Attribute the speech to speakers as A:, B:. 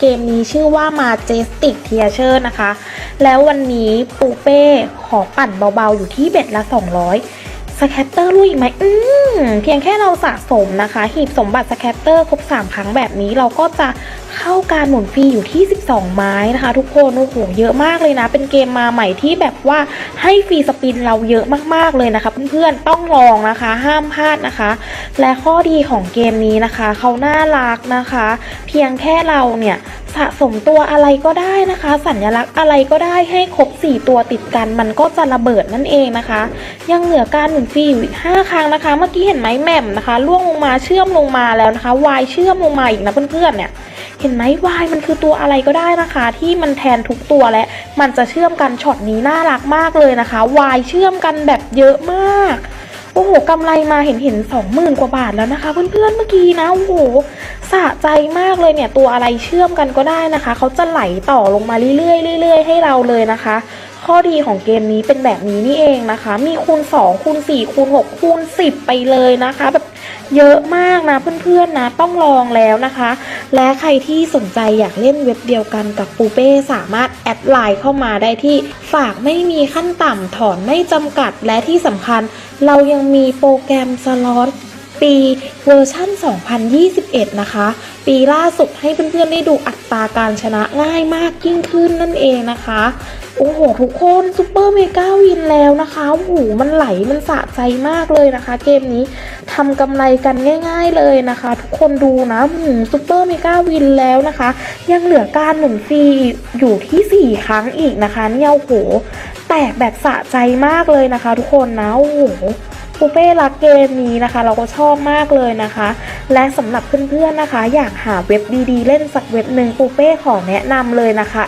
A: เกมนี้ชื่อว่า Majestic Theater นะคะ แล้ววันนี้ปูเป้ขอปั่นเบาๆ อยู่ที่เบ็ดละ 200 สแคตเตอร์รู้อีกไหมอืมเพียงแค่เราสะสมนะคะ หีบสมบัติสแคตเตอร์ครบ 3 ครั้งแบบนี้เราก็จะเข้าการหมุนฟรีอยู่ที่ 12 ไม้นะคะ ทุกคนโอ้โหเยอะมากเลยนะ เป็นเกมมาใหม่ที่แบบว่าให้ฟรีสปินเราเยอะมากๆเลยนะคะ เพื่อนๆต้องลองนะคะ ห้ามพลาดนะคะ และข้อดีของเกมนี้นะคะเขาน่ารักนะคะ เพียงแค่เราเนี่ย สะสมตัวอะไรก็ได้นะคะ สัญลักษณ์อะไรก็ได้ให้ครบ 4 ตัวติดกัน มันก็จะระเบิดนั่นเองนะคะ ยังเหลือการหมุนฟรีอยู่อีก5ครั้งนะคะ เมื่อกี้เห็นไหมแหม่มนะคะล่วงลงมาเชื่อมลงมาแล้วนะคะวายเชื่อมลงมาอีกนะเพื่อนๆเนี่ยเห็นไหมวายมันคือตัวอะไรก็ได้นะคะ ที่มันแทนทุกตัวและมันจะเชื่อมกันช็อตนี้น่ารักมากเลยนะคะวายเชื่อมกันแบบเยอะมากโอ้โหกำไรมาเห็นเห็นสองหมื่นกว่าบาทแล้วนะคะ เพื่อนๆเมื่อกี้นะโอ้โห สะใจมากเลยเนี่ยตัวอะไรเชื่อมกันก็ได้นะคะเขาจะไหลต่อลงมาเรื่อยๆเรื่อยๆให้เราเลยนะคะ ข้อดีของเกมนี้เป็นแบบนี้นี่เองนะคะ มีคูณ2คูณ4คูณ6คูณ10 ไปเลยนะคะแบบเยอะมากนะเพื่อนๆนะต้องลองแล้วนะคะ และใครที่สนใจอยากเล่นเว็บเดียวกันกับปูเป้สามารถแอดไลน์เข้ามาได้ที่ฝากไม่มีขั้นต่ำถอนไม่จำกัดและที่สำคัญ เรายังมีโปรแกรมสล็อต ปีเวอร์ชั่น 2021 นะคะ ปีล่าสุดให้เพื่อนๆได้ดูอัตราการชนะง่ายมากยิ่งขึ้นนั่นเองนะคะ โอ้โห ทุกคนซูเปอร์เมกาวินแล้วนะคะโอ้โหมันไหลมันสะใจมากเลยนะคะ เกมนี้ทำกำไรกันง่าย ๆเลยนะคะ ทุกคนดูนะซูเปอร์เมกาวินแล้วนะคะ ยังเหลือการหมุนฟรีอยู่ที่ 4 ครั้งอีกนะคะเนี่ยโอ้โหแตกแบบสะใจมากเลยนะคะ ทุกคนนะโอ้โห ปูเป้รักเกมนี้นะคะ เราก็ชอบมากเลยนะคะ และสำหรับเพื่อนๆนะคะ อยากหาเว็บดีๆ เล่นสักเว็บหนึ่งปูเป้ขอแนะนำเลยนะคะ